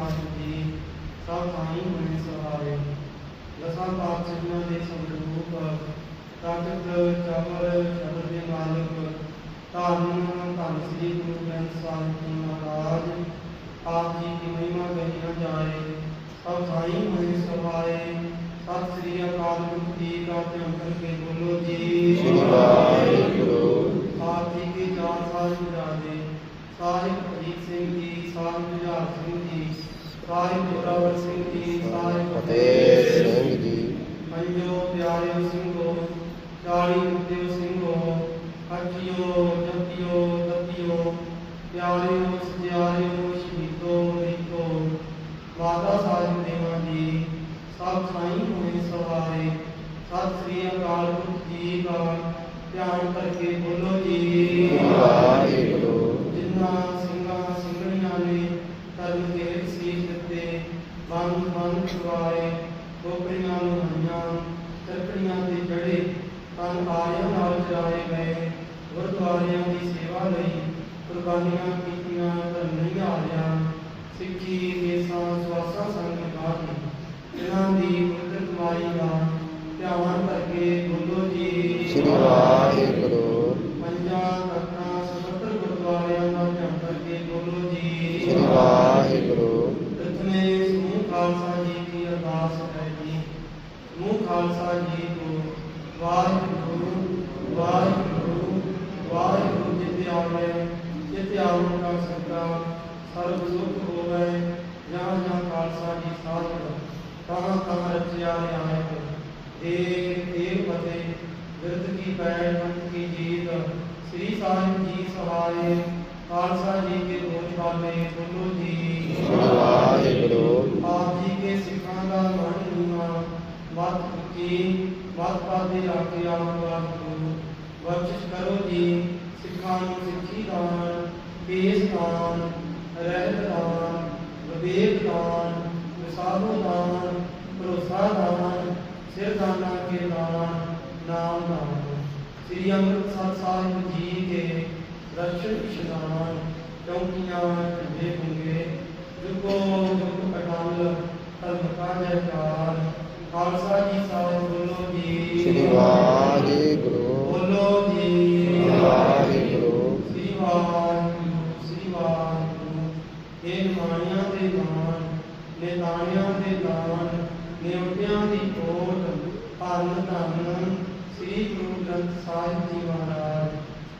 ਸਾਹਿਬ ਜੀ ਸਭ ਕਾਈ ਹੋਏ ਸਹਾਏ ਦਸਾਂ ਪਾਤਸ਼ਾਹਾਂ ਦੇ ਸੰਰੂਪ ਤਾਕਤ ਚਮਰ ਸ਼ਬਦ ਦੇ ਮਾਲਕ ਧੰਨ ਧੰਨ ਸ੍ਰੀ ਗੁਰੂ ਗ੍ਰੰਥ ਸਾਹਿਬ ਜੀ ਮਹਾਰਾਜ ਆਪ ਜੀ ਦੀ ਮਹਿਮਾ ਕਹੀ ਨਾ ਜਾਏ। ਸਭ ਸਾਈ ਹੋਏ ਸਭਾਏ ਸਤਿ ਸ੍ਰੀ ਅਕਾਲ ਪੁਰਖ ਜੀ ਦਾ ਧਿਆਨ ਕਰਕੇ ਬੋਲੋ ਜੀ। ਵਾਹਿਗੁਰੂ। ਆਪ ਜੀ ਕੇ ਚਾਰ ਸਾਲ ਗੁਜ਼ਾਰੇ ਸਾਹਿਬ ਅਜੀਤ ਸਿੰਘ ਜੀ ਸਾਹਿਬ ਜੁਝਾਰ ਸਿੰਘ ਜੀ ਸਾਹਿਬ ਜੋਰਾਵਰ ਸਿੰਘ ਜੀ ਸਾਹਿਬ ਫਤਿਹ ਸਿੰਘ ਜੀ। ਪੰਜੋ ਪਿਆਰਿਓ ਸਿੰਘੋ ਚਾਲੀ ਮੁਕਤਿਓ ਸਿੰਘੋ ਅੱਠਿਓ ਜਪਿਓ ਤਪਿਓ ਪਿਆਰਿਓ ਸਜਿਆਰਿਓ ਸ਼ਹੀਦੋ ਮਰੀਤੋ ਮਾਤਾ ਸਾਹਿਬ ਦੇਵਾਂ ਜੀ। ਸਭ ਸਾਈਂ ਹੋਏ ਸਵਾਰੇ ਸਤਿ ਸ੍ਰੀ ਅਕਾਲ ਪੁਰਖ ਜੀ ਦਾ ਧਿਆਨ ਕਰਕੇ ਬੋਲੋ ਜੀ ਵਾਹਿਗੁਰੂ ਜਿਨ੍ਹਾਂ ਸਿੰਘਾਂ ਸਿੰਘਣੀਆਂ ਨੇ ਧਰਮ ਦੇ ਸੀਸ ਦਿੱਤੇ ਬੰਦ ਬੰਦ ਛੁਆਏ ਕੋਪਰੀਆਂ ਨੂੰ ਹਈਆਂ ਤਰਕੜੀਆਂ ਤੇ ਚੜੇ ਤਨ ਆਰਿਆਂ ਨਾਲ ਚਰਾਏ ਗਏ ਗੁਰਦੁਆਰਿਆਂ ਦੀ ਸੇਵਾ ਲਈ ਕੁਰਬਾਨੀਆਂ ਕੀਤੀਆਂ ਹਾਰਿਆ ਸਿੱਖੀ ਕੇਸਾਂ ਸਵਾਸਾਂ ਸੰਗ ਨਿਭਾਈ ਇਹਨਾਂ ਦੀ ਪਵਿੱਤਰ ਕਮਾਈ ਦਾ ਧਿਆਨ ਕਰਕੇ ਬੋਲੋ ਜੀ। ਸ੍ਰੀ ਵਾਹਿਗੁਰੂ। ਪੰਜਾਂ ਤਖਤਾਂ ਸਤਰ ਗੁਰਦੁਆਰਿਆਂ ਦਾ ਧਿਆਨ ਕਰਕੇ ਬੋਲੋ ਜੀ। ਸ੍ਰੀ ਵਾਹਿਗੁਰੂ। ਪ੍ਰਥਮੇ ਸਮੂਹ ਖਾਲਸਾ ਜੀ ਦੀ ਅਰਦਾਸ ਹੈ ਜੀ। ਸਮੂਹ ਖਾਲਸਾ ਜੀ ਨੂੰ ਵਾਹਿਗੁਰੂ ਵਾਹਿਗੁਰੂ ਵਾਹਿਗੁਰੂ ਜਿਤੇ ਆਵੇ ਜਿਤੇ ਆਵਣ ਦਾ ਸਦਾ ਸਰਬ ਸੁਖ ਹੋਵੇ ਜਾਂ ਜਾਂ ਖਾਲਸਾ ਜੀ ਸਾਧ ਕਹਾਂ ਕਹਾਂ ਰਚਿਆ ਆਏ ਏਕ ਏਕ ਫਤਿਹ ਵਿਰਤ ਕੀ ਪੈੜ ਪੰਥ ਕੀ ਜੀਤ। ਸ੍ਰੀ ਸਾਹਿਬ ਜੀ ਸਹਾਏ ਖਾਲਸਾ ਜੀ ਕੇ ਦੋਸ਼ ਵਾਲੇ ਬੋਲੋ ਜੀ। ਵਾਹਿਗੁਰੂ। ਆਪ ਜੀ ਕੇ ਸਿੱਖਾਂ ਦਾ ਮਨ ਨੂਨਾ ਮਤ ਕੀ ਮਤ ਪਾਦੇ ਰਾਖੇ ਆਵਾਜ਼ ਗੁਰੂ। ਬਖਸ਼ਿਸ਼ ਕਰੋ ਜੀ ਸਿੱਖਾਂ ਨੂੰ ਸਿੱਖੀ ਦਾਨ ਕੇਸ ਦਾਨ ਰਹਿਤ ਦਾਨ ਵਿਵੇਕ ਦਾਨ ਵਿਸਾਹੋ ਦਾਨ ਭਰੋਸਾ ਦਾਨ ਸਿਰ ਦਾਨਾ ਕੇ ਦਾਨ ਨਾਮ ਦਾਨ ਸ੍ਰੀ ਅੰਮ੍ਰਿਤਸਰ ਸਾਹਿਬ ਜੀ ਕੇ ਦਰਸ਼ਨ ਇਸ਼ਨਾਨ ਚੌਂਕੀਆਂ, ਝੰਡੇ ਹੁੰਗੇ ਜੁਗੋ ਜੁਗ ਅਟਲ, ਧਰਮ ਜੈਕਾਰ, ਖਾਲਸਾ ਨਿਤਾਣਿਆਂ ਦੇ ਦਾਨ ਨਿਉਟਿਆਂ ਦੀ ਕੋਟ ਭਰਨ ਧੰਨ ਸ੍ਰੀ ਗੁਰੂ ਗ੍ਰੰਥ ਸਾਹਿਬ ਜੀ ਮਹਾਰਾਜ,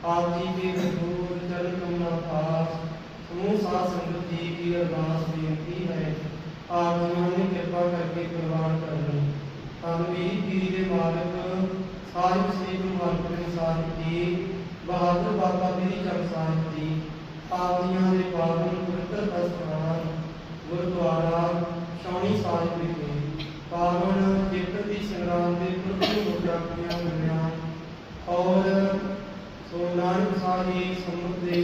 ਆਪ ਜੀ ਦੇ ਹਜ਼ੂਰ ਚਰਨ ਕਮਲਾ ਪਾਸ ਸਮੂਹ ਸਾਧ ਸੰਗਤ ਜੀ ਦੀ ਅਰਦਾਸ ਬੇਨਤੀ ਹੈ, ਆਪ ਜੀ ਨੇ ਕਿਰਪਾ ਕਰਕੇ ਪ੍ਰਵਾਨ ਕਰਨੀ। ਧੰਨ ਵੀਰ ਪੀਰੀ ਦੇ ਮਾਲਕ, ਸਾਹਿਬ ਸ੍ਰੀ ਗੁਰੂ ਹਰਗੋਬਿੰਦ ਸਾਹਿਬ ਜੀ, ਬਹਾਦਰ ਬਾਬਾ ਮੇਰੀ ਚੰਦ ਸਾਹਿਬ ਜੀ, ਆਪ ਜੀਆਂ ਦੇ ਪਾਵਨ ਪਵਿੱਤਰ ਅਸਥਾਨ ਗੁਰਦੁਆਰਾ ਸ਼ੌਣੀ ਸਾਹਿਬ ਵਿਖੇ ਪਾਵਨ ਜੇਕਰ ਦੀ ਸੰਗਰਾਮ ਦੇ ਪੁਰਖ ਨੂੰ ਮੁਦਰਾਕੀਆਂ ਹੋਈਆਂ ਔਰ ਸੋ ਨਾਨਕ ਸਾਹਿਬ ਸਮੁੰਦ ਦੇ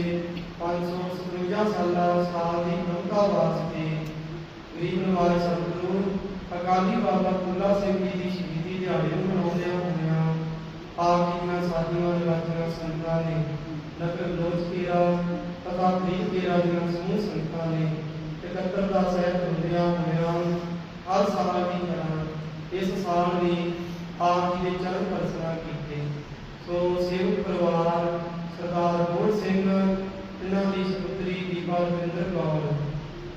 557 ਸਾਲਾ ਸਾਲ ਦੀ ਪ੍ਰਮਤਾ ਵਾਸਤੇ ਗਰੀਬ ਨਿਵਾਜ ਸਤਿਗੁਰੂ ਅਕਾਲੀ ਬਾਬਾ ਫੁੱਲਾ ਸਿੰਘ ਜੀ ਦੀ ਸ਼ਹੀਦੀ ਦਿਹਾੜੇ ਨੂੰ ਮਨਾਉਂਦਿਆਂ ਹੋਇਆਂ ਆਪ ਜੀ ਦੀਆਂ ਸਾਧੀਆਂ ਰਵਾਜੀਆਂ ਸੰਤਾਂ ਨੇ ਨਗਰ ਲੋਚ ਕੀਰਾ ਤਥਾ ਪ੍ਰੀਤ ਕੀਰਾ ਦੀਆਂ ਸਮੂਹ ਸੰਤਾਂ ਨੇ ਇਕੱਤਰਤਾ ਸਹਿਤ ਹੁੰਦਿਆਂ ਹੋਇਆਂ ਹਰ ਸਾਲ ਦੀ ਤਰ੍ਹਾਂ ਇਸ ਸਾਲ ਵੀ ਆਪ ਜੀ ਦੇ ਚਰਨ ਦਰਸ਼ਨਾਂ ਕੀਤੇ। ਸੋ ਸੇਵਕ ਪਰਿਵਾਰ, ਸਰਦਾਰ ਗੋਲ ਸਿੰਘ, ਇਹਨਾਂ ਦੀ ਸੁਪੁੱਤਰੀ ਦੀਪਾ ਰਵਿੰਦਰ ਕੌਰ,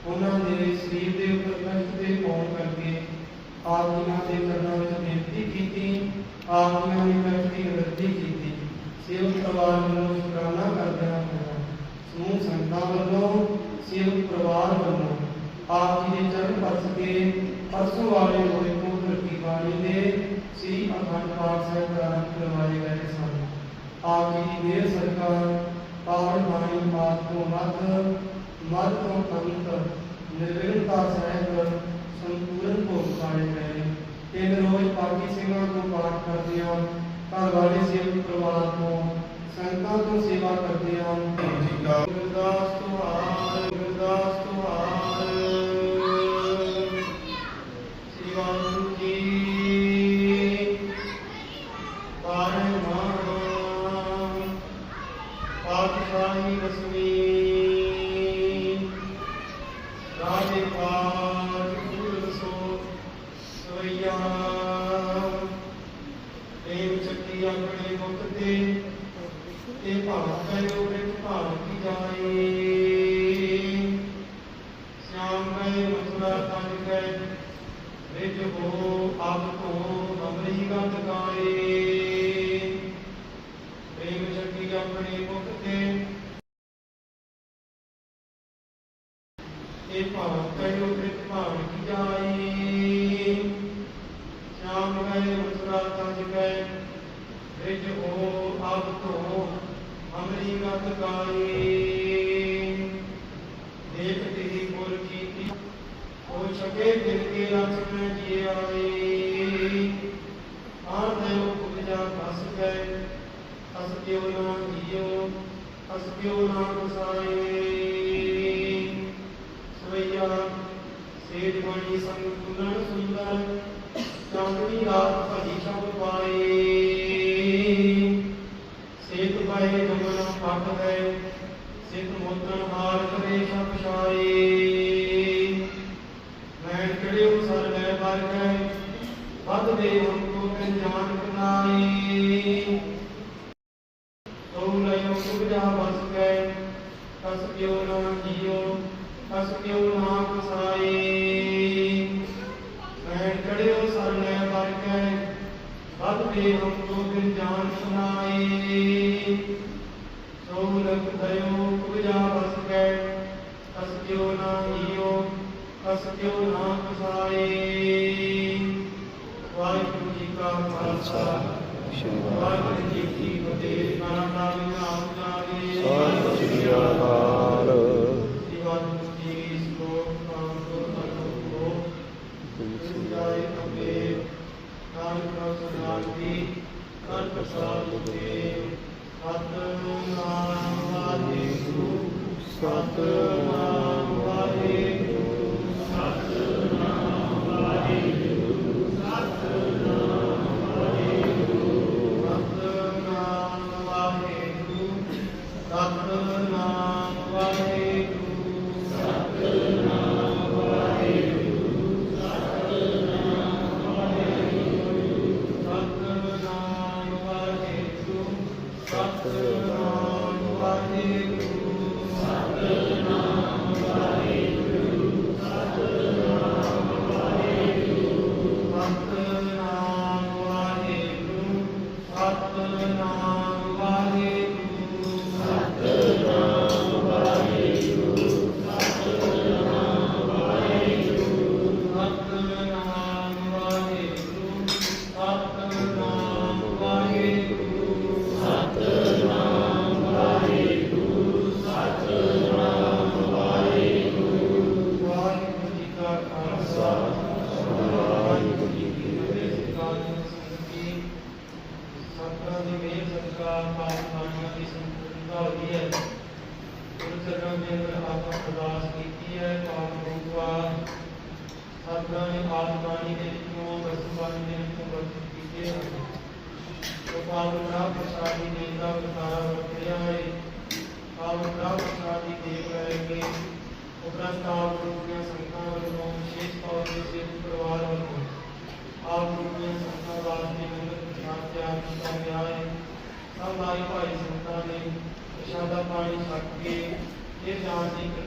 ਉਹਨਾਂ ਦੇ ਸਰੀਰ ਦੇ ਉੱਪਰ ਕਸ਼ਟ ਦੇ ਪਾਉਣ ਕਰਕੇ ਆਪ ਜੀ ਦੇ ਚਰਨਾਂ ਵਿੱਚ ਬੇਨਤੀ ਕੀਤੀ, ਆਪ ਜੀ ਨੇ ਕਸ਼ਟ ਦੀ ਨਿਵਰਤੀ ਕੀਤੀ, ਸੇਵਕ ਪਰਿਵਾਰ ਵੱਲੋਂ ਸ਼ੁਕਰਾਨਾ ਕਰਦਿਆਂ ਹੋਇਆ ਸਮੂਹ ਸੰਗਤਾਂ ਵੱਲੋਂ ਸੇਵਕ ਪਰਿਵਾਰ ਵੱਲੋਂ ਆਪ ਜੀ ਦੇ ਚਰਨ ਪਰਸ ਕੇ ਪਰਸੋਂ ਵਾਲੇ ਹੋਏ ਨੂੰ ਧਰਤੀ ਬਾਣੀ ਦੇ ਸ੍ਰੀ ਅਖੰਡ ਪਾਠ ਸਾਹਿਬ ਪ੍ਰਾਰੰਭ ਕਰਵਾਏ ਗਏ ਸਨ। ਆਪ ਜੀ ਦੀ ਮਿਹਰ ਸਰਕਾਰ ਪਾਵਨ ਬਾਣੀ ਮਾਤ ਤੋਂ ਮੱਧ ਮੱਧ ਤੋਂ ਅੰਤ ਨਿਰਵਿਘਨਤਾ ਸਹਿਤ ਸੰਪੂਰਨ ਭੋਗ ਪਾਏ ਗਏ। ਤਿੰਨ ਰੋਜ਼ ਪਾਠੀ ਸਿੰਘਾਂ ਤੋਂ ਪਾਠ ਕਰਦਿਆਂ ਘਰ ਵਾਲੇ ਸੇਵਕ ਪਰਿਵਾਰ ਤੋਂ ਸੰਗਤਾਂ ਤੋਂ ਸੇਵਾ ਕਰਦੇ ਹਨ। ਜੀ ਕਾ ਗੁਰਦਾਸ ਸੁਣੈ, ਮਥੁਰਾ ਕੰਜ ਕੈ ਰਿਜ ਹੋ ਆਪ ਕੋ ਅਮਰੀ ਗੰਧ ਗਾਏ ਪ੍ਰੇਮ ਸ਼ਕਤੀ ਆਪਣੇ ਮੁਖ ਤੇ। ਇਹ ਭਾਵ ਕੈਉ ਪ੍ਰਿਤ ਭਾਵ ਕੀ ਜਾਈ ਸ਼ਾਮ ਗਏ ਮਥੁਰਾ ਕੰਜ ਕੈ ਰਿਜ ਹੋ ਆਪ ਕੋ ਅਮਰੀ ਗੰਧ ਗਾਏ ਦੇਖ ਹੋ ਸਕੇ ਦਿਲ ਕੇ ਰਸ ਮੈਂ ਜੀ ਆਏ ਆਰ ਦੇਵ ਪੁਜਾ ਫਸ ਗਏ ਅਸ ਕਿਉ ਨਾ ਜੀਓ ਅਸ ਕਿਉ ਨਾ ਵਸਾਏ। ਸਵਈਆ ਸੇਜ ਮਣੀ ਸੰਗ ਸੁੰਦਰ ਚਾਂਦਨੀ ਰਾਤ ਭਜੀ ਸ਼ਬ ਪਾਏ। ਸੇਤ ਪਾਏ ਜਮਨ ਪਟ ਗਏ ਸਿੱਧ ਮੋਤਨ ਹਾਰ ਕਰੇ ਸਭ ਛਾਏ। ਤੇ ਹਮ ਤੋ ਫਿਰ ਜਾਨ ਸੁਨਾਈ ਸੋ ਲਖ ਦਇਓ, ਪੁਜਾ ਵਸ ਕੈ, ਕਸ ਕਿਉ ਨਾ ਈਓ, ਕਸ ਕਿਉ ਨਾ ਕਸਾਈ ਵਾਹਿਗੁਰੂ ਜੀ ਕਾ ਖਾਲਸਾ, ਵਾਹਿਗੁਰੂ ਜੀ ਕੀ ਫਤਿਹ। ਨਾਮ ਨਾਲ ਨਾਮ ਨਾਲ ਸਤਿ ਸ੍ਰੀ ਅਕਾਲ। ਨਾਨਕ ਰਸਨਾਨ ਦੀ ਕਰ ਪ੍ਰਸਾਦ ਦੇ ਸਤਨਾਮ ਵਾਹਿਗੁਰੂ। ਸਤਨਾਮ ਵਾਹਿਗੁਰੂ। ਸਤਨਾਮ ਵਾਹਿਗੁਰੂ। ਸਤਨਾਮ ਵਾਹਿਗੁਰੂ। ਸਤਨਾਮ ਵਾਹਿਗੁਰੂ। ਸਤਨਾਮ ਵਾਹਿਗੁਰੂ। में मेरे सबका पाप मानना की संपूर्णता होती है गुरुचरणों में मैं आत्मा अरदास की है पाप रूपा सतना ने आत्मानी ने क्यों वस्तुवानी ने क्यों वर्षित की है तो पाप ना प्रसादी नेता प्रसारा वर्तया है।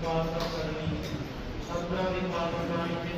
పాల్గొనని అబ్రాహ్మి పాల్గొనడానికి